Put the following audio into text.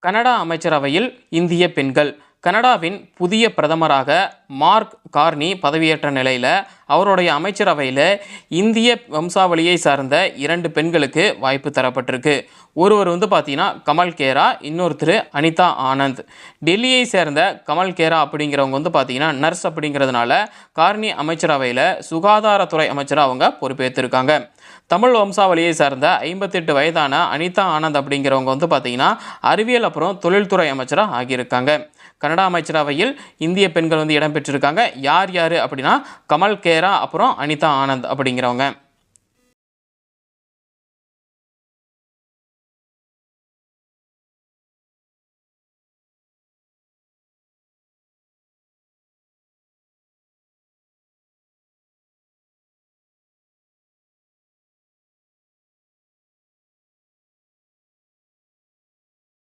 Canada அமைச்சரவையில் இந்திய பெண்கள். கனடாவின் புதிய பிரதமராக மார்க் கார்னி பதவியேற்ற நிலையில் அவருடைய அமைச்சரவையில் இந்திய வம்சாவளியை சார்ந்த இரண்டு பெண்களுக்கு வாய்ப்பு தரப்பட்டிருக்கு. ஒருவர் வந்து பார்த்தீங்கன்னா கமல் கேரா இன்னொருத்தர் அனிதா ஆனந்த். டெல்லியை சேர்ந்த கமல் கேரா அப்படிங்கிறவங்க வந்து பார்த்தீங்கன்னா நர்ஸ் அப்படிங்கிறதுனால கார்னி அமைச்சரவையில் சுகாதாரத்துறை அமைச்சராக அவங்க பொறுப்பேற்றிருக்காங்க தமிழ் வம்சாவளியை சார்ந்த ஐம்பத்தெட்டு வயதான அனிதா ஆனந்த் அப்படிங்கிறவங்க வந்து பார்த்தீங்கன்னா அறிவியல் அப்புறம் தொழில்துறை அமைச்சராக ஆகியிருக்காங்க. கனடா அமைச்சரவையில் இந்திய பெண்கள் வந்து பெற்றிருக்காங்க. யார் யார் அப்படின்னா கமல் கேரா அப்புறம் அனிதா ஆனந்த் அப்படிங்கிறவங்க.